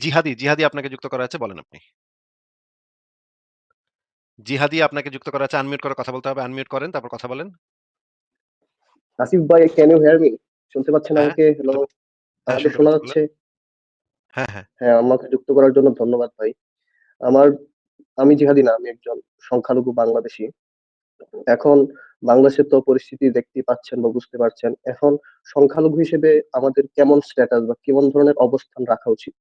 জিহাদি, জিহাদি আপনাকে যুক্ত করা আছে বলেন আপনি। জিহাদি আপনাকে যুক্ত করা আছে। আনমিউট করে কথা বলতে হবে। আনমিউট করেন, তারপর কথা বলেন। আসিফ ভাই ক্যান ইউ হিয়ার মি? শুনতে পাচ্ছেন হ্যাঁ, আমাকে? হ্যালো? হ্যাঁ, আমাকে শোনা যাচ্ছে? হ্যাঁ, হ্যাঁ। হ্যাঁ, আমাকে যুক্ত করার জন্য ধন্যবাদ ভাই। আমার আমি জিহাদি না, আমি একজন সংখ্যালঘু বাংলাদেশি এখন বাংলাদেশের তো পরিস্থিতি দেখতে পাচ্ছেন বা বুঝতে পারছেন। এখন সংখ্যালঘু হিসেবে আমাদের কেমন স্ট্যাটাস বা কেমন ধরনের অবস্থান রাখা উচিত?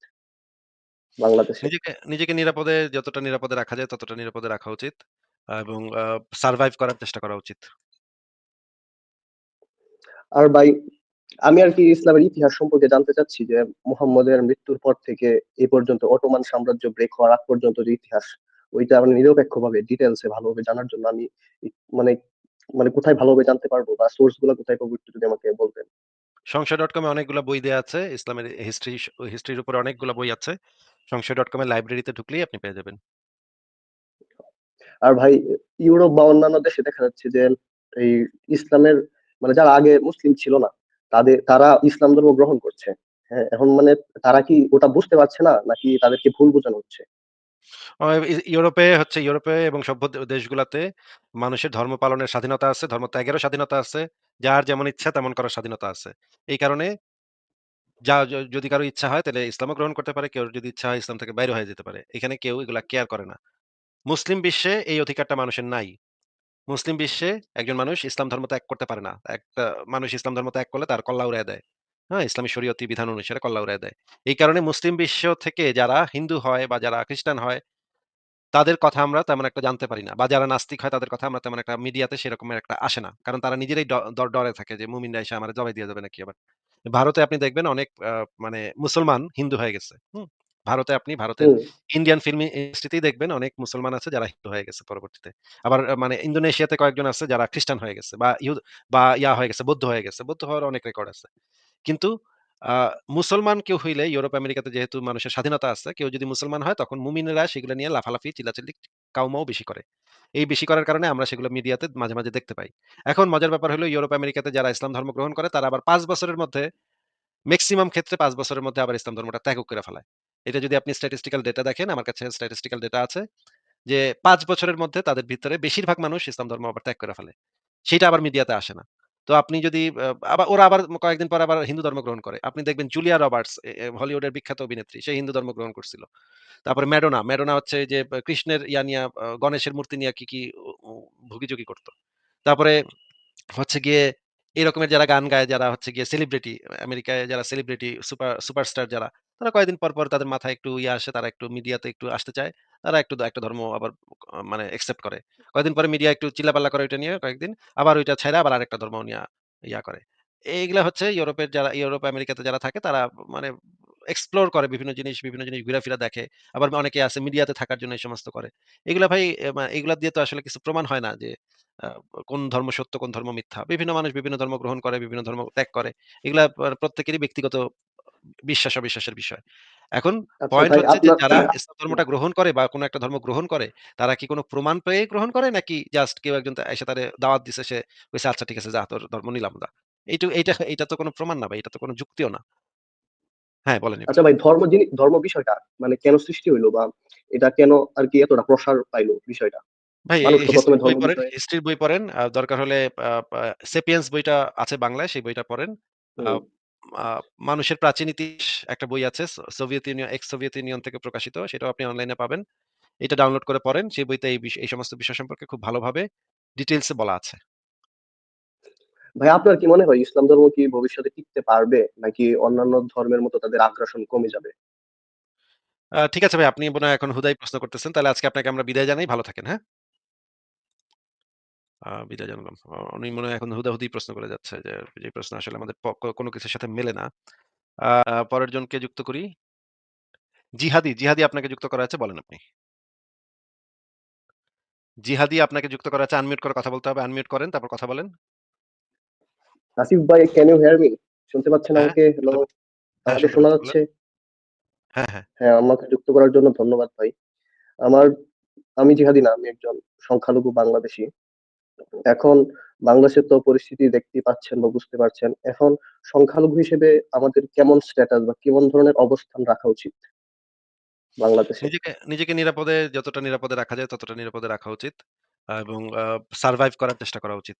বাংলাদেশে? নিজেকে নিজেকে নিরাপদে যতটা নিরাপদে রাখা যায় ততটা নিরাপদে রাখা উচিত। আ এবং আ সারভাইভ করার চেষ্টা করা উচিত। আর ভাই আমি আরকি ইসলামের ইতিহাস সম্পর্কে জানতে চাচ্ছি যে মুহাম্মদের মৃত্যুর পর থেকে এ পর্যন্ত অটোমান সাম্রাজ্য ব্রেক হওয়ার আগ পর্যন্ত যে ইতিহাস, ওইটা আমি নিরপেক্ষভাবে ডিটেইলস এ ভালোভাবে জানার জন্য আমি ই মানে মানে কোথায় ভালোভাবে জানতে পারব বা সোর্সগুলা কোথায় পাবো একটু যদি আমাকে বলতেন। সংশয়.com এ অনেকগুলা বই দেয়া আছে। ইসলামের হিস্ট্রি স হিস্ট্রির উপরে অনেকগুলা বই আছে। সংশয়.com এর লাইব্রেরিতে ঢুকলেই আপনি পেয়ে যাবেন। আর ভাই ইউরোপ বা অন্যান্য দেশে দেখা যাচ্ছে যে এই ইসলামের মানে যারা আগে মুসলিম ছিল না, তাদের তারা ইসলাম ধর্ম গ্রহণ করছে। হ্যাঁ, এখন মানে তারা কি ওটা বুঝতে পারছে না? নাকি তাদেরকে ভুল বোঝানো হচ্ছে? ইউরোপে হচ্ছে ইউরোপে এবং সভ্য দেশগুলাতে মানুষের ধর্ম পালনের স্বাধীনতা আছে, ধর্ম ত্যাগেরও স্বাধীনতা আছে। যার যেমন ইচ্ছা তেমন করার স্বাধীনতা আছে। এই কারণে যা যদি কারও ইচ্ছা হয় তাহলে ইসলামও গ্রহণ করতে পারে। কেউ যদি ইচ্ছা হয় ইসলাম থেকে বাইরে হয়ে যেতে পারে। এখানে কেউ এগুলা কেয়ার করে না। মুসলিম বিশ্বে এই অধিকারটা মানুষের নাই। মুসলিম বিশ্বে একজন মানুষ ইসলাম ধর্ম ত্যাগ করতে পারে না। একটা মানুষ ইসলাম ধর্ম ত্যাগ করলে তার কল্লা উড়াইয়া দেয়। হ্যাঁ? ইসলামী শরীয়তি বিধান অনুসারে কল্লা উড়াইয়া দেয়। এই কারণে মুসলিম বিশ্ব থেকে যারা হিন্দু হয় বা যারা খ্রিস্টান হয়, তাদের কথা আমরা তেমন একটা জানতে পারি না। বা যারা নাস্তিক হয় তাদের কথা আমরা তেমন একটা মিডিয়াতে সেরকমের একটা আসে না। কারণ তারা নিজেরাই ডরে থাকে যে মুমিনরা এসে আমারে জবাই দিয়ে যাবে নাকি আবার। ভারতে আপনি দেখবেন অনেক মানে মুসলমান হিন্দু হয়ে গেছে। হুম? ভারতে আপনি ভারতের ইন্ডিয়ান ফিল্ম ইন্ডাস্ট্রিতেই দেখবেন অনেক মুসলমান আছে যারা হিন্দু হয়ে গেছে পরবর্তীতে। আবার মানে ইন্দোনেশিয়াতে কয়েকজন আছে যারা খ্রিস্টান হয়ে গেছে বা বা ইয়া হয়ে গেছে, বৌদ্ধ হয়ে গেছে। বৌদ্ধ হওয়ার অনেক রেকর্ড আছে। কিন্তু মুসলমান কেউ হইলে ইউরোপ আমেরিকাতে যেহেতু মানুষের স্বাধীনতা আছে, কেউ যদি মুসলমান হয় তখন মুমিনেরা সেগুলো নিয়ে লাফালাফি, চিল্লাচিল্লি, কাউমাউ বেশি করে। এই বেশি করার কারণে আমরা সেগুলো মিডিয়াতে মাঝে, মাঝে দেখতে পাই। এখন মজার ব্যাপার হলো ইউরোপ আমেরিকাতে যারা ইসলাম ধর্ম গ্রহণ করে তারা আবার ৫ বছরের মধ্যে মেক্সিমাম ক্ষেত্রে ৫ বছরের মধ্যে আবার ইসলাম ধর্মটা ত্যাগও করে ফেলায়। এটা যদি আপনি স্ট্যাটিস্টিক্যাল ডেটা দেখেন, আমার কাছে স্ট্যাটিস্টিক্যাল ডেটা আছে যে ৫ বছরের মধ্যে তাদের ভিতরে বেশিরভাগ মানুষ ইসলাম ধর্ম আবার ত্যাগ করে ফেলে। সেটা আবার মিডিয়াতে আসে না। তো আপনি যদি আবার ওরা আবার কয়েকদিন পর আবার হিন্দু ধর্ম গ্রহণ করে। আপনি দেখবেন জুলিয়া রবার্টস হলিউডের বিখ্যাত অভিনেত্রী। সে হিন্দু ধর্ম গ্রহণ করছিল। তারপরে ম্যাডোনা, ম্যাডোনা হচ্ছে যে কৃষ্ণের ইয়া নিয়া গণেশের মূর্তি নিয়ে কি, কি উ করতো তারপরে হচ্ছে গিয়ে এরকমের যারা গান গায়, যারা হচ্ছে গিয়ে সেলিব্রিটি, আমেরিকায় যারা সেলিব্রিটি, সুপার সুপারস্টার যারা, তারা কয়েকদিন পর, পর তাদের মাথায় একটু ইয়ে আসে, তারা একটু মিডিয়াতে একটু আসতে চায়। তারা একটু একটা ধর্ম আবার মানে অ্যাকসেপ্ট করে। কয়েকদিন পরে মিডিয়া একটু চিল্লাপাল্লা করে ওইটা নিয়ে কয়েকদিন। আবার ওইটা ছাইড়া আবার আরেকটা ধর্ম নিয়া ইয়া করে। এইগুলা হচ্ছে ইউরোপের যারা ইউরোপ, আমেরিকাতে যারা থাকে তারা মানে এক্সপ্লোর করে বিভিন্ন জিনিস, বিভিন্ন জিনিস ঘুরাফিরা দেখে। আবার অনেকে আছে মিডিয়াতে থাকার জন্য এই সমস্ত করে। এগুলা ভাই এ এগুলা দিয়ে তো আসলে কিছু প্রমাণ হয় না যে কোন ধর্ম সত্য, কোন ধর্ম মিথ্যা। বিভিন্ন মানুষ বিভিন্ন ধর্ম গ্রহণ করে, বিভিন্ন ধর্ম ত্যাগ করে। এগুলা প্রত্যেকেরই ব্যক্তিগত বিশ্বাস-অবিশ্বাসের বিষয়। এখন আচ্ছা পয়েন্ট হচ্ছে যে যারা ইসলাম ধর্মটা গ্রহণ করে বা কোন একটা ধর্ম গ্রহণ করে, তারা কি কোন প্রমাণ পেয়ে গ্রহণ করে নাকি জাস্ট কেউ একজন এসে তারে দাওয়াত দিছে সে কইছে, "আচ্ছা ঠিক আছে যা তোর ধর্ম নিলাম যা।" এইটু এইটা এইটা তো কোন প্রমাণ না ভাই। এটা তো কোন যুক্তিও না। হ্যাঁ, বলেন আচ্ছা ভাই ধর্ম যিনি ধর্ম বিষয়টা মানে কেন সৃষ্টি হইল বা এটা কেন আরকি এতটা প্রসার পাইলো বিষয়টা? ভাই এ মানুষ তো ১ম এ হিস্ট্রির বই পড়েন, হিস্ট্রির বই পড়েন। দরকার হলে 'সেপিয়েন্স' বইটা আছে বাংলায়, সেই বইটা পড়েন। মানুষের প্রাচীন ইতিহাস একটা বই আছে। Soviet Union ex Soviet Union থেকে প্রকাশিত। সেটাও আপনি অনলাইনে পাবেন। এটা ডাউনলোড করে পড়েন। সেই বইতে এই এই সমস্ত বিষয় সম্পর্কে খুব ভালোভাবে ডিটেইলস এ বলা আছে। ভাই আপনার কি মনে হয় ইসলাম ধর্ম কি ভবিষ্যতে টিকতে পারবে? নাকি অন্যান্য ধর্মের মতো তাদের আগ্রাসন কমে যাবে? ঠিক আছে ভাই, আপনি মনে এখন হুদাই প্রশ্ন করতেছেন। তাহলে আজকে আপনাকে আমরা বিদায় জানাই। ভালো থাকেন, হ্যাঁ? বিদায় জানালাম। উনি মনে হয় এখন হুদাহুদি প্রশ্ন করে যাচ্ছে যে, যে প্রশ্ন আসলে আমাদের কোন কিছুর সাথে মেলে না। পরের জনকে যুক্ত করি। জিহাদি, জিহাদি আপনাকে যুক্ত করা আছে বলেন আপনি। জিহাদি আপনাকে যুক্ত করা আছে। আনমিউট করে কথা বলতে হবে। আনমিউট করেন, তারপর কথা বলেন। আসিফ ভাই ক্যান ইউ হিয়ার মি? শুনতে পাচ্ছেন হ্যাঁ, আমাকে? হ্যালো? হ্যাঁ, আমাকে শোনা যাচ্ছে? হ্যাঁ, হ্যাঁ। হ্যাঁ, আমাকে যুক্ত করার জন্য ধন্যবাদ ভাই। আমার আমি জিহাদি না, আমি একজন সংখ্যালঘু বাংলাদেশী। এখন বাংলাদেশের তো পরিস্থিতি দেখতেই পাচ্ছেন বা বুঝতে পারছেন। এখন সংখ্যালঘু হিসেবে আমাদের কেমন স্ট্যাটাস বা কেমন ধরনের অবস্থান রাখা উচিত? বাংলাদেশে? নিজেকে নিজেকে নিরাপদে যতটা নিরাপদে রাখা যায় ততটা নিরাপদে রাখা উচিত। এবং সারভাইভ করার চেষ্টা করা উচিত।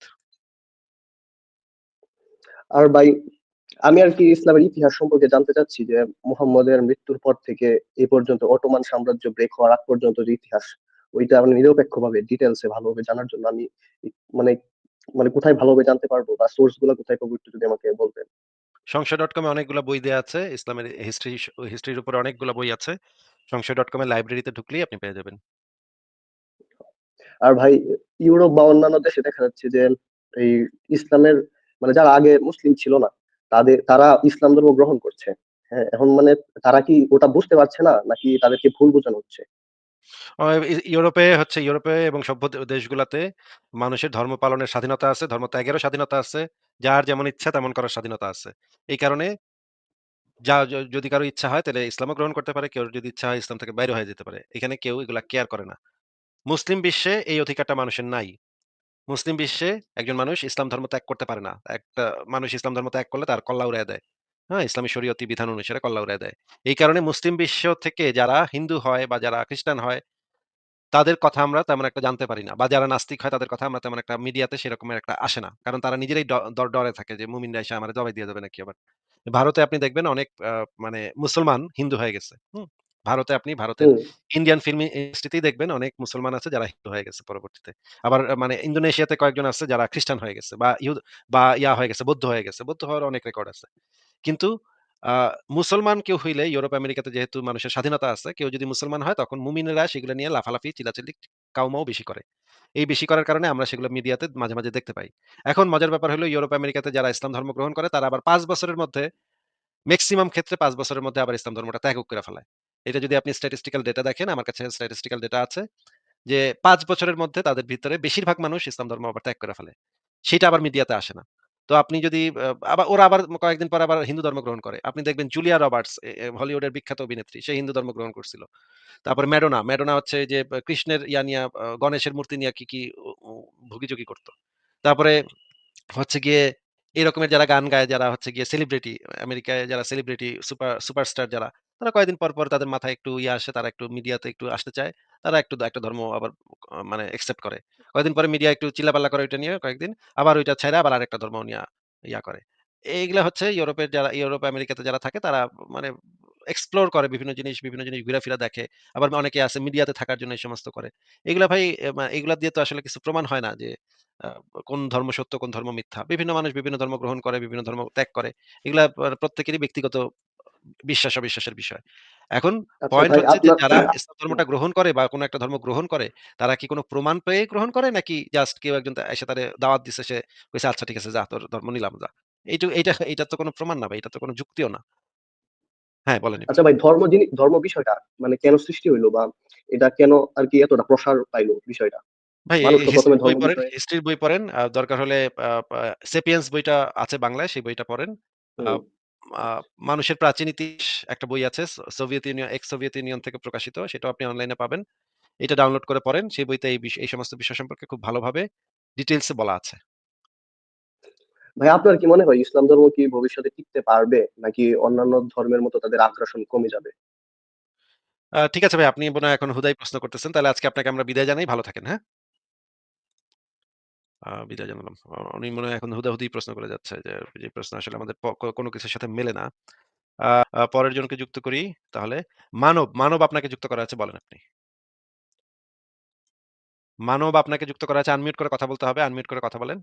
আর ভাই আমি আর কি ইসলামের ইতিহাস সম্পর্কে জানতে চাচ্ছি যে মুহাম্মদের মৃত্যুর পর থেকে এ পর্যন্ত অটোমান সাম্রাজ্য ব্রেক হওয়ার আগ পর্যন্ত যে ইতিহাস ওইটা আমি নিরপেক্ষভাবে ডিটেইলস এ ভালোভাবে জানার জন্য আমি মানে মানে কোথায় ভালোভাবে জানতে পারব বা সোর্সগুলা কোথায় পাবো একটু যদি আমাকে বলতেন। সংশয়.com এ অনেকগুলা বই দেয়া আছে। ইসলামের হিস্ট্রি হিস্ট্রির উপরে অনেকগুলা বই আছে। সংশয়.com এর লাইব্রেরিতে ঢুকলেই আপনি পেয়ে যাবেন। আর ভাই ইউরোপ বা অন্যান্য দেশে দেখা যাচ্ছে যে এই ইসলামের মানে যারা আগে মুসলিম ছিল না তাদের তারা ইসলাম ধর্ম গ্রহণ করছে। হ্যাঁ, এখন মানে তারা কি ওটা বুঝতে পারছে না নাকি তাদেরকে ভুল বোঝানো হচ্ছে? ইউরোপে হচ্ছে ইউরোপে এবং সভ্য দেশগুলাতে মানুষের ধর্ম পালনের স্বাধীনতা আছে, ধর্ম ত্যাগেরও স্বাধীনতা আছে। যার যেমন ইচ্ছা তেমন করার স্বাধীনতা আছে। এই কারণে যা য যদি কারও ইচ্ছা হয় তাহলে ইসলামও গ্রহণ করতে পারে। কেউ যদি ইচ্ছা হয় ইসলাম থেকে বাইরে হয়ে যেতে পারে। এখানে কেউ এগুলা কেয়ার করে না। মুসলিম বিশ্বে এই অধিকারটা মানুষের নাই। মুসলিম বিশ্বে একজন মানুষ ইসলাম ধর্ম ত্যাগ করতে পারে না। একটা মানুষ ইসলাম ধর্ম ত্যাগ করলে তার কল্লা উড়াইয়া দেয়। হ্যাঁ? ইসলামী শরীয়তি বিধান অনুসারে কল্লা উড়াইয়া দেয়। এই কারণে মুসলিম বিশ্ব থেকে যারা হিন্দু হয় বা যারা খ্রিস্টান হয় তাদের কথা আমরা তেমন একটা জানতে পারি না। বা যারা নাস্তিক হয় তাদের কথা আমরা তেমন একটা মিডিয়াতে সেরকমের একটা আসে না। কারণ তারা নিজেরাই ডরে থাকে যে মুমিনরা এসে আমারে জবাই দিয়ে যাবে নাকি আবার। ভারতে আপনি দেখবেন অনেক মানে মুসলমান হিন্দু হয়ে গেছে। ভারতে আপনি ভারতের ইন্ডিয়ান ফিল্ম ইন্ডাস্ট্রিতেই দেখবেন অনেক মুসলমান আছে যারা হিন্দু হয়ে গেছে পরবর্তীতে। আবার মানে ইন্দোনেশিয়াতে কয়েকজন আছে যারা খ্রিস্টান হয়ে গেছে বা বা ইয়া হয়ে গেছে, বৌদ্ধ হয়ে গেছে। বৌদ্ধ হওয়ার অনেক রেকর্ড আছে। কিন্তু মুসলমান কেউ হইলে ইউরোপ আমেরিকাতে যেহেতু মানুষের স্বাধীনতা আছে, কেউ যদি মুসলমান হয় তখন মুমিনেরা সেগুলো নিয়ে লাফালাফি, চিল্লাচিল্লি, কাউমাউ বেশি করে। এই বেশি করার কারণে আমরা সেগুলো মিডিয়াতে মাঝে, মাঝে দেখতে পাই। এখন মজার ব্যাপার হলো ইউরোপ আমেরিকাতে যারা ইসলাম ধর্ম গ্রহণ করে তারা আবার পাঁচ বছরের মধ্যে মেক্সিমাম ক্ষেত্রে পাঁচ বছরের মধ্যে আবার ইসলাম ধর্মটা ত্যাগ করে ফেলায়। এটা যদি আপনি স্ট্যাটিস্টিক্যাল ডেটা দেখেন, আমার কাছে স্ট্যাটিস্টিক্যাল ডেটা আছে যে পাঁচ বছরের মধ্যে তাদের ভিতরে বেশিরভাগ মানুষ ইসলাম ধর্ম আবার ত্যাগ করে ফেলে। সেটা আবার মিডিয়াতে আসে না। তো আপনি যদি আবার ওরা আবার কয়েকদিন পর আবার হিন্দু ধর্ম গ্রহণ করে। আপনি দেখবেন জুলিয়া রবার্টস হলিউডের বিখ্যাত অভিনেত্রী। সে হিন্দু ধর্ম গ্রহণ করছিল। তারপরে ম্যাডোনা, ম্যাডোনা হচ্ছে যে কৃষ্ণের ইয়া নিয়া গণেশের মূর্তি নিয়ে কি, কি ভুগিচুগি করত। তারপরে হচ্ছে গিয়ে এরকমের যারা গান গায়, যারা হচ্ছে গিয়ে সেলিব্রিটি, আমেরিকায় যারা সেলিব্রিটি, সুপার সুপারস্টার যারা, তারা কয়েকদিন পর, পর তাদের মাথায় একটু ইয়ে আসে, তারা একটু মিডিয়াতে একটু আসতে চায়। তারা একটু একটা ধর্ম আবার মানে অ্যাকসেপ্ট করে। কয়েকদিন পরে মিডিয়া একটু চিল্লাপাল্লা করে ওইটা নিয়ে কয়েকদিন। আবার ওইটা ছাইড়া আবার আরেকটা ধর্ম নিয়ে ইয়া করে। এইগুলা হচ্ছে ইউরোপের যারা ইউরোপ, আমেরিকাতে যারা থাকে তারা মানে এক্সপ্লোর করে বিভিন্ন জিনিস, বিভিন্ন জিনিস ঘুরাফিরা দেখে। আবার অনেকে আছে মিডিয়াতে থাকার জন্য এই সমস্ত করে। এগুলা ভাই এগুলা দিয়ে তো আসলে কিছু প্রমাণ হয় না যে কোন ধর্ম সত্য, কোন ধর্ম মিথ্যা। বিভিন্ন মানুষ বিভিন্ন ধর্ম গ্রহণ করে, বিভিন্ন ধর্ম ত্যাগ করে। এগুলা প্রত্যেকেরই ব্যক্তিগত বিশ্বাস-অবিশ্বাসের বিষয়। এখন আচ্ছা পয়েন্ট হচ্ছে যে যারা ইসলাম ধর্মটা গ্রহণ করে বা কোন একটা ধর্ম গ্রহণ করে, তারা কি কোন প্রমাণ পেয়ে গ্রহণ করে নাকি জাস্ট কেউ একজন এসে তারে দাওয়াত দিছে, সে কইছে, "আচ্ছা ঠিক আছে যা তোর ধর্ম নিলাম যা।" এইটু এইটা এইটার তো কোন প্রমাণ না ভাই। এটা তো কোন যুক্তিও না। হ্যাঁ, বলেন আচ্ছা ভাই ধর্ম যিনি ধর্ম বিষয়টা মানে কেন সৃষ্টি হইল বা এটা কেন আর কি এতটা প্রসার পাইলো বিষয়টা? ভাই এ মানুষ তো ১ম এ হিস্ট্রির বই পড়েন, হিস্ট্রির বই পড়েন। দরকার হলে 'সেপিয়েন্স' বইটা আছে বাংলায়, সেই বইটা পড়েন। মানুষের প্রাচীন ইতিহাস একটা বই আছে। Soviet Union ex Soviet Union থেকে প্রকাশিত। সেটাও আপনি অনলাইনে পাবেন। এটা ডাউনলোড করে পড়েন। সেই বইতে এই এই সমস্ত বিষয় সম্পর্কে খুব ভালোভাবে ডিটেইলস বলা আছে। ভাই আপনার কি মনে হয় ইসলাম ধর্ম কি ভবিষ্যতে টিকতে পারবে? নাকি অন্যান্য ধর্মের মতো তাদের আগ্রাসন কমে যাবে? ঠিক আছে ভাই, আপনি মনে এখন হুদাই প্রশ্ন করতেছেন। তাহলে আজকে আপনাকে আমরা বিদায় জানাই। ভালো থাকেন, হ্যাঁ? বিদায় জানালাম। উনি মনে হয় এখন হুদাহুদি প্রশ্ন করে যাচ্ছে যে, যে প্রশ্ন আসলে আমাদের কোন কিছুর সাথে মেলে না। পরের জনকে যুক্ত করি তাহলে। মানব, মানব আপনাকে যুক্ত করা আছে বলেন আপনি। মানব আপনাকে যুক্ত করা আছে। আনমিউট করে কথা বলতে হবে। আনমিউট করে কথা বলেন।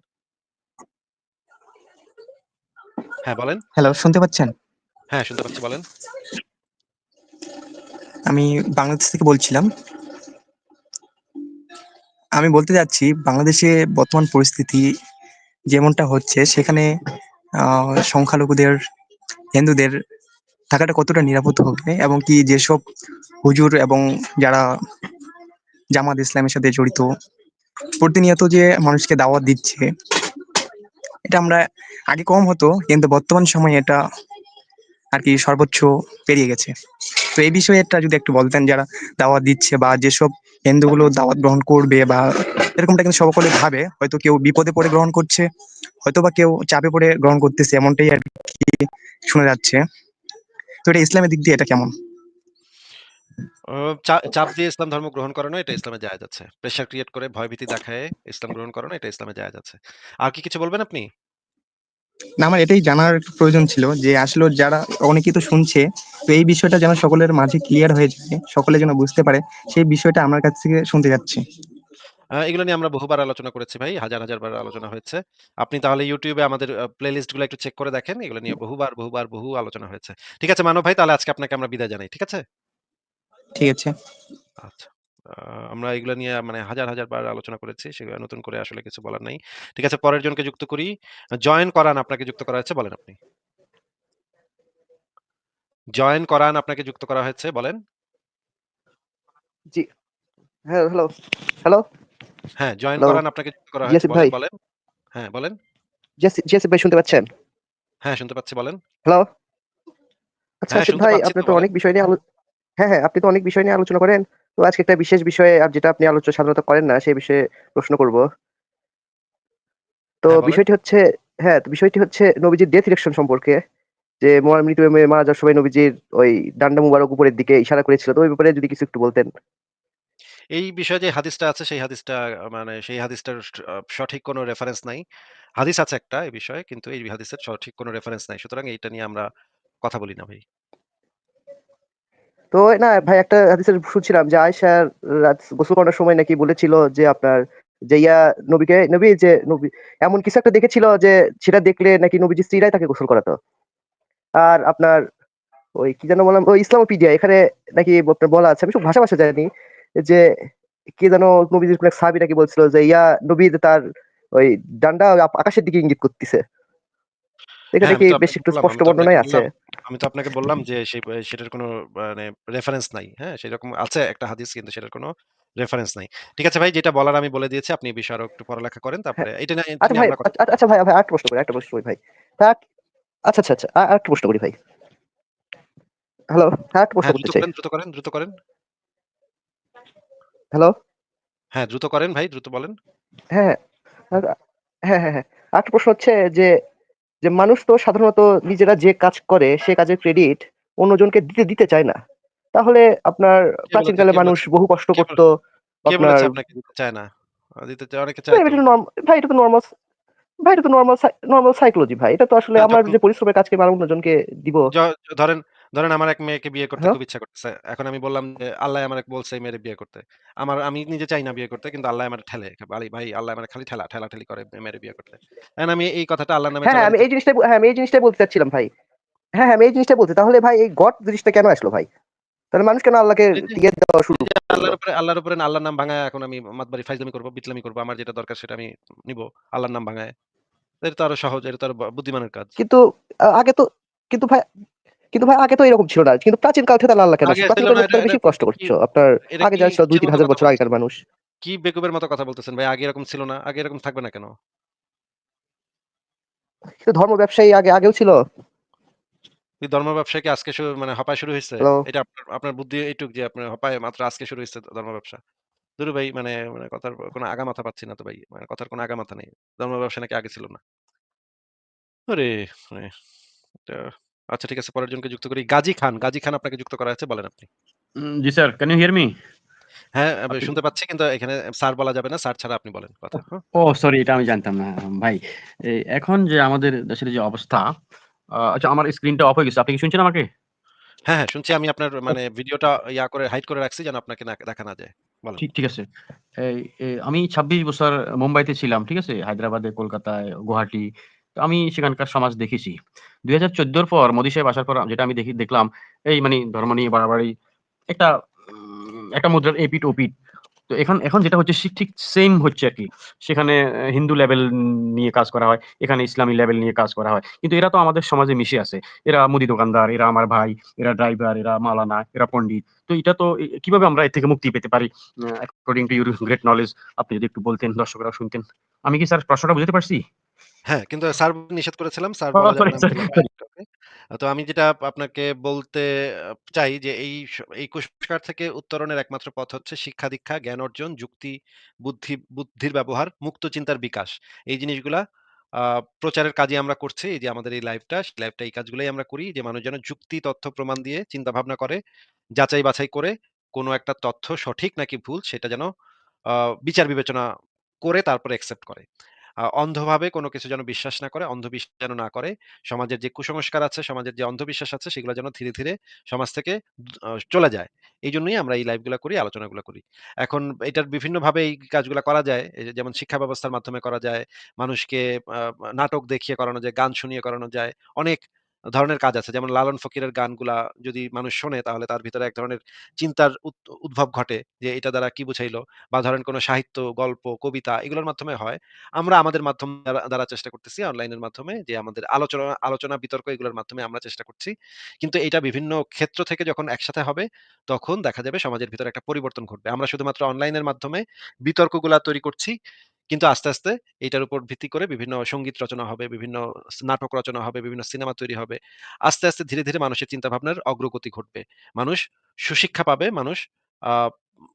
হ্যাঁ, বলেন। হ্যালো, শুনতে পাচ্ছেন? হ্যাঁ, শুনতে পাচ্ছি বলেন। আমি বাংলাদেশ থেকে বলছিলাম। আমি বলতে চাচ্ছি বাংলাদেশে বর্তমান পরিস্থিতি যেমনটা হচ্ছে সেখানে সংখ্যালঘুদের, হিন্দুদের থাকাটা কতটা নিরাপদ হবে এবং কি যেসব হুজুর এবং যারা জামাত ইসলামের সাথে জড়িত প্রতিনিয়ত যে মানুষকে দাওয়াত দিচ্ছে এটা আমরা আগে কম হতো কিন্তু বর্তমান সময়ে এটা আর কি সর্বোচ্চ পেরিয়ে গেছে। তো এই বিষয়ে একটা যদি একটু বলতেন যারা দাওয়াত দিচ্ছে বা যেসব হিন্দুগুলো দাওয়াত গ্রহণ করবে বা এরকমটা কিন্তু সকলে ভাবে। হয়তো কেউ বিপদে পড়ে গ্রহণ করছে, হয়তো বা কেউ চাপে পড়ে গ্রহণ করতেছে এমনটাই আর কি শোনা যাচ্ছে। তো এটা ইসলামের দিক দিয়ে এটা কেমন? চাপ দিয়ে ইসলাম ধর্ম গ্রহণ করানো এটা ইসলামে জায়েজ আছে। প্রেশার ক্রিয়েট করে ভয়ভীতি দেখায় ইসলাম গ্রহণ করানো এটা ইসলামে জায়েজ আছে। আর কি কিছু বলবেন আপনি? না আমার এটাই জানার একটু প্রয়োজন ছিল যে আসলে যারা অনেকেই তো শুনছে তো এই বিষয়টা যেন সকলের মাঝে ক্লিয়ার হয়ে যায় সকলে যেন বুঝতে পারে সেই বিষয়টা আমার কাছ থেকে শুনতে যাচ্ছি এগুলো নিয়ে আমরা বহুবার আলোচনা করেছি ভাই। হাজার, হাজার বার আলোচনা হয়েছে। আপনি তাহলে ইউটিউবে আমাদের প্লেলিস্টগুলো একটু চেক করে দেখেন। এগুলো নিয়ে বহুবার, বহুবার, বহু আলোচনা হয়েছে। ঠিক আছে মানব ভাই তাহলে আজকে আপনাকে আমরা বিদায় জানাই। ঠিক আছে? ঠিক আছে আচ্ছা। আ আমরা এগুলো নিয়ে মানে হাজার, হাজার বার আলোচনা করেছি। সেগুলো নতুন করে আসলে কিছু বলার নাই। ঠিক আছে পরের জনকে যুক্ত করি। জয়েন করান আপনাকে যুক্ত করা হয়েছে বলেন আপনি। জয়েন করান আপনাকে যুক্ত করা হয়েছে বলেন। জি। হ্যাঁ, হ্যালো, হ্যালো? হ্যাঁ, জয়েন? করান আপনাকে যুক্ত করা হয়েছে আসিফ বলেন, ভাই। বলেন। হ্যাঁ, বলেন। জি, আসি ভাই শুনতে পাচ্ছেন? হ্যাঁ, শুনতে পাচ্ছি বলেন। হ্যালো? আচ্ছা হ্যাঁ, শুনতে ভাই পাচ্ছি আপনি তো তো বলেন। অনেক বিষয় নিয়ে আলো হ্যাঁ, হ্যাঁ, আপনি তো অনেক বিষয় নিয়ে আলোচনা করেন। তো আজকে একটা বিশেষ বিষয়ে আর যেটা আপনি আলোচনা সাধারণত করেন না সেই বিষয়ে প্রশ্ন করব। তো হ্যাঁ, বিষয়টি হচ্ছে হ্যাঁ, বিষয়টি হচ্ছে নবীজির ডেথ ইরেকশন সম্পর্কে। যে মরার মৃত্যু হয়ে মারা যাওয়ার সময় নবীজির ওই ডান্ডা মুবারক উপরের দিকে ইশারা করেছিল। তো ওই ব্যাপারে যদি কিছু একটু বলতেন। এই বিষয়ে যে হাদিসটা আছে সেই হাদিসটা মানে সেই হাদিসটার সঠিক কোনো রেফারেন্স নাই। হাদিস আছে একটা এই বিষয়ে কিন্তু এই হাদিসের সঠিক কোনো রেফারেন্স নাই। সুতরাং এইটা নিয়ে আমরা কথা বলি না ভাই। তো না ভাই একটা হাদিসের শুনছিলাম যে আয়েশা রাত গোসল করার সময় নাকি বলেছিল যে আপনার যে ইয়া নবীকে নবী যে নবী এমন কিছু একটা দেখেছিল যে সেটা দেখলে নাকি নবীজির স্ত্রীরাই তাকে গোসল করাতো। আর আপনার ওই কি যেন বললাম ওই ইসলামোপিডিয়া এখানে নাকি বলা আছে আমি সব ভাষা, ভাষা জানি যে কি যেন নবীজির সাহাবী নাকি বলছিল যে ইয়া নবী তার ওই ডান্ডা আকাশের দিকে ইঙ্গিত করতেছে। এটা হ্যাঁ, তো বেশ একটু স্পষ্ট বর্ণনায় আছে। আমি তো আপনাকে বললাম যে সেই সেটার কোনো মানে রেফারেন্স নাই। হ্যাঁ? সেরকম আছে একটা হাদিস কিন্তু সেটার কোনো রেফারেন্স নাই। ঠিক আছে ভাই যেটা বলার আমি বলে দিয়েছি। আপনি বিষয়ে আরও একটু পড়ালেখা করেন। হ্যাঁ। তারপরে এটা এটা আচ্ছা ভাই আচ্ছা, আচ্ছা ভাই ভাই আরেকটা প্রশ্ন করি, আরেকটা প্রশ্ন করি ভাই। আচ্ছা, আচ্ছা, আচ্ছা। আ- আরেকটা প্রশ্ন করি ভাই। হ্যালো, হ্যাঁ আরেকটা প্রশ্ন হ্যাঁ, করতে দ্রুত চাই। করেন, দ্রুত করেন, দ্রুত করেন। হ্যালো? হ্যাঁ, দ্রুত করেন ভাই, দ্রুত বলেন। হ্যাঁ, হ্যাঁ, হ্যাঁ, হ্যাঁ, হ্যাঁ। আরেকটা প্রশ্ন হচ্ছে যে, যে মানুষ তো সাধারণত নিজেরা যে কাজ করে সে কাজের ক্রেডিট অন্যজনকে দিতে দিতে চায় না। তাহলে আপনার প্রাচীনকালে মানুষ বহু কষ্ট করত। আপনার চায় না? আ দিতে চায় অনেকে চায় ভাই এটা তো নরম ভাই এটা তো normal normal normal normal psychology ভাই। এটা তো আসলে আমার যে পরিশ্রমের কাজকে আমার অন্যজনকে দিব। ধরেন, ধরেন আমার এক মেয়েকে বিয়ে করতে? খুব ইচ্ছা করতেছে। এখন আমি বললাম যে আল্লাহ আমারে বলছে এই মেয়েরে বিয়ে করতে। আমার আমি নিজে চাই না বিয়ে করতে কিন্তু আল্লাহ আমার ঠেলে। ভাই, ভাই আল্লাহ আমারে খালি ঠেলা, ঠেলা ঠেলি করে মেয়েরে বিয়ে করতে। এখন আমি এই কথাটা আল্লাহর নামে হ্যাঁ, হ্যাঁ, আমি এই জিনিসটাই ব- হ্যাঁ, আমি এই জিনিসটা বলতে চাচ্ছিলাম ভাই। হ্যাঁ, হ্যাঁ, আমি এই জিনিসটা বলছি। তাহলে ভাই এই গড জিনিসটা কেন আসলো ভাই? তাহলে মানুষ কেন আল্লাহকে এই যে ইয়ে দেওয়া শুরু এই যে করল? আল্লাহর উপরে আল্লাহর উপরে আল্লাহর নাম ভাঙায় এখন আমি মাতবাড়ি ফাইজলামি করব, বিটলামি করব। আমার যেটা দরকার সেটা আমি নিব। আল্লাহর নাম ভাঙায়। এটা তো আরও সহজ। এটা তো আরও বুদ্ধিমানের কাজ। কিন্তু আগে তো কিন্তু ভাই কিন্তু ভাই আগে তো এরকম ছিল না। কিন্তু প্রাচীন কাল থেকে আল্লাহ কেন আগে প্রাচীন কালে বেশি কষ্ট করছ। আপনার আগে যারা ছিল মতো ২-৩ হাজার বছর আগেকার মানুষ। কি বেকুবের মতো কথা বলতেছেন ভাই? আগে এরকম ছিল না। আগে এরকম থাকবে না কেন? ধর্ম ব্যবসায়ী আগে আগেও ছিল। এই ধর্ম ব্যবসা কি আজকে শুরু মানে হপায় শুরু? হ্যালো? এটা আপনার আপনার বুদ্ধি এইটুক যে আপনার হপায় মাত্র আজকে শুরু হইছে ধর্ম ব্যবসা। ধুর ভাই মানে মানে কথার কোনো আগামাথা পাচ্ছি না তো ভাই। মানে কথার কোনো আগা মাথা নেই। ধর্ম ব্যবসা নাকি আগে ছিল না। আরে মানে এটা আচ্ছা ঠিক আছে পরের জনকে যুক্ত করি। গাজী খান গাজী খান আপনাকে যুক্ত করা হয়েছে বলেন আপনি। জি sir can you hear me হ্যাঁ শুনতে পাচ্ছি কিন্তু এখানে স্যার বলা যাবে না স্যার ছাড়া আপনি বলেন কথা হ্যাঁ? ও সরি এটা আমি জানতাম না ভাই। এখন যে আমাদের দেশের যে অবস্থা আচ্ছা আমার স্ক্রিনটা অফ হয়ে গেছে আপনি কি শুনছেন আমাকে? হ্যাঁ হ্যাঁ শুনছি আমি আপনার মানে আচ্ছা। ভিডিওটা ইয়া করে হাইড করে রাখছি যেন আপনাকে দেখা না যায় ঠিক ঠিক আছে। আমি ২৬ বছর মুম্বাইতে ছিলাম ঠিক আছে? হায়দ্রাবাদে কলকাতায় গুয়াহাটি তো আমি সেখানকার সমাজ দেখেছি। ২০১৪ র পর মোদি সাহেব আসার পর যেটা আমি দেখি দেখলাম এই মানে ধর্ম নিয়ে বাড়াবাড়ি একটা একটা মুদ্রার এপিঠ ওপিঠ। তো এখন এখন যেটা হচ্ছে ঠিক সেম হচ্ছে আর কি সেখানে হিন্দু লেভেল নিয়ে কাজ করা হয়। এখানে ইসলামী লেভেল নিয়ে কাজ করা হয়। কিন্তু এরা তো আমাদের সমাজে মিশে আছে। এরা মুদি দোকানদার, এরা আমার ভাই, এরা ড্রাইভার, এরা মালানা এরা পণ্ডিত। তো এটা তো কীভাবে আমরা এর থেকে মুক্তি পেতে পারি? According to your great knowledge আপনি যদি একটু বলতেন, দর্শকরা শুনতেন। আমি কি স্যার প্রশ্নটা বুঝতে পারছি? হ্যাঁ, কিন্তু স্যার নিষেধ করেছিলাম। স্যার ও বলা যাবে সরি, না আমি সরি, বললাম সরি। ওকে। তো আমি যেটা আপনাকে বলতে চাই যে এই স এই কুসংস্কার থেকে উত্তরণের একমাত্র পথ হচ্ছে শিক্ষা-দীক্ষা, জ্ঞান অর্জন, যুক্তি, বুদ্ধি বুদ্ধির ব্যবহার, মুক্ত চিন্তার বিকাশ। এই জিনিসগুলা আ প্রচারের কাজই আমরা করছি। এই যে আমাদের এই লাইভটা, সেই লাইভটা এই কাজগুলাই আমরা করি যে মানুষ যেন যুক্তি, তথ্য, প্রমাণ দিয়ে চিন্তা ভাবনা করে যাচাই বাছাই করে কোনো একটা তথ্য সঠিক নাকি ভুল সেটা যেন আ বিচার বিবেচনা করে তারপরে অ্যাকসেপ্ট করে। অন্ধভাবে কোনো কিছু যেন বিশ্বাস না করে, অন্ধবিশ্বাস যেন না করে। সমাজের যে কুসংস্কার আছে, সমাজের যে অন্ধবিশ্বাস আছে সেগুলো যেন ধীরে, ধীরে সমাজ থেকে চলে যায়। এই জন্যই আমরা এই লাইভগুলো করি, আলোচনাগুলো করি। এখন এটার বিভিন্নভাবে এই কাজগুলো করা যায়। যেমন শিক্ষা ব্যবস্থার মাধ্যমে করা যায়। মানুষকে নাটক দেখিয়ে করানো যায়, গান শুনিয়ে করানো যায়। অনেক ধরনের কাজ আছে। যেমন লালন ফকিরের গানগুলা যদি মানুষ শোনে তাহলে তার ভিতরে এক ধরনের চিন্তার উদ উদ্ভব ঘটে যে এটা দ্বারা কি বুঝাইলো? বা ধরেন কোনো সাহিত্য, গল্প, কবিতা এগুলোর মাধ্যমে হয়। আমরা আমাদের মাধ্যম দ্বারা চেষ্টা করতেছি অনলাইনের মাধ্যমে যে আমাদের আলোচনা আলোচনা বিতর্ক এগুলোর মাধ্যমে আমরা চেষ্টা করছি। কিন্তু এটা বিভিন্ন ক্ষেত্র থেকে যখন একসাথে হবে তখন দেখা যাবে সমাজের ভিতরে একটা পরিবর্তন ঘটবে। আমরা শুধুমাত্র অনলাইনের মাধ্যমে বিতর্কগুলা তৈরি করছি। কিন্তু আস্তে, আস্তে এটার উপর ভিত্তি করে বিভিন্ন সংগীত রচনা হবে, বিভিন্ন নাটক রচনা হবে, বিভিন্ন সিনেমা তৈরি হবে। আস্তে, আস্তে ধীরে, ধীরে মানুষের চিন্তাভাবনার অগ্রগতি ঘটবে। মানুষ সুশিক্ষা পাবে, মানুষ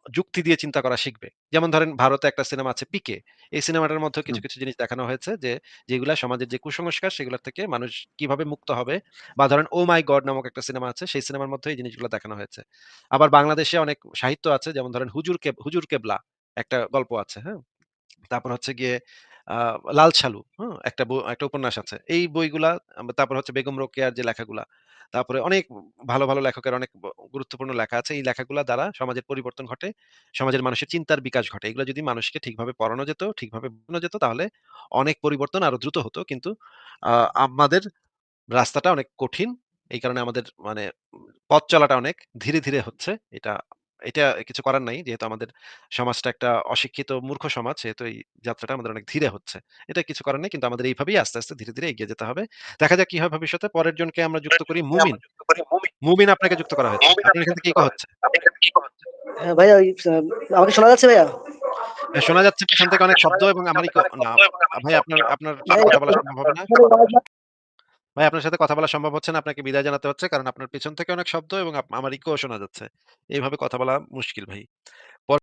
যুক্তি দিয়ে চিন্তা করা শিখবে। যেমন ধরেন ভারতে একটা সিনেমা আছে 'পিকে'। এই সিনেমাটার মধ্যেও কিছু, কিছু জিনিস দেখানো হয়েছে যে যেগুলা সমাজের যে কুসংস্কার সেগুলোর থেকে মানুষ কীভাবে মুক্ত হবে বা ধরেন ও মাই গড নামক একটা সিনেমা আছে সেই সিনেমার মধ্যে এই জিনিসগুলো দেখানো হয়েছে। আবার বাংলাদেশে অনেক সাহিত্য আছে যেমন ধরেন 'হুজুর কেব হুজুর কেবলা' একটা গল্প আছে, হ্যাঁ? তারপর হচ্ছে গিয়ে 'লাল সালু' হুম? একটা ব একটা উপন্যাস আছে। এই বইগুলা তারপর হচ্ছে বেগম রোকেয়ার যে লেখাগুলা। তারপরে অনেক ভালো, ভালো লেখকের অনেক গুরুত্বপূর্ণ লেখা আছে। এই লেখাগুলা দ্বারা সমাজের পরিবর্তন ঘটে। সমাজের মানুষের চিন্তার বিকাশ ঘটে। এগুলা যদি মানুষকে ঠিকভাবে পড়ানো যেত, ঠিকভাবে বোঝানো যেত তাহলে অনেক পরিবর্তন আরও দ্রুত হতো। কিন্তু আমাদের রাস্তাটা অনেক কঠিন। এই কারণে আমাদের মানে পথ চলাটা অনেক ধীরে, ধীরে হচ্ছে। এটা এটা কিছু করার নাই। যেহেতু আমাদের সমাজটা একটা অশিক্ষিত মূর্খ সমাজ সেহেতু এই যাত্রাটা আমাদের অনেক ধীরে হচ্ছে। এটা কিছু করার নেই। কিন্তু আমাদের এইভাবেই আস্তে, আস্তে ধীরে, ধীরে এগিয়ে যেতে হবে। দেখা যাক কি হয় ভবিষ্যতে। পরের জনকে আমরা যুক্ত করি মুমিন। মুমিন আপনাকে যুক্ত করা হয়েছে। আপনার এখান থেকে ইকো হচ্ছে। হ্যাঁ ভাইয়া আমাকে শোনা যাচ্ছে ভাইয়া? হ্যাঁ, শোনা যাচ্ছে পিছন থেকে অনেক শব্দ এবং আমার না ভাই আপনার আপনার কথা বলা সম্ভব হবে না। ভাই, আপনার সাথে কথা বলা সম্ভব হচ্ছে না। আপনাকে বিদায় জানাতে হচ্ছে। কারণ আপনার পিছন থেকে অনেক শব্দ এবং আমার ইকো শোনা যাচ্ছে। এইভাবে কথা বলা মুশকিল ভাই।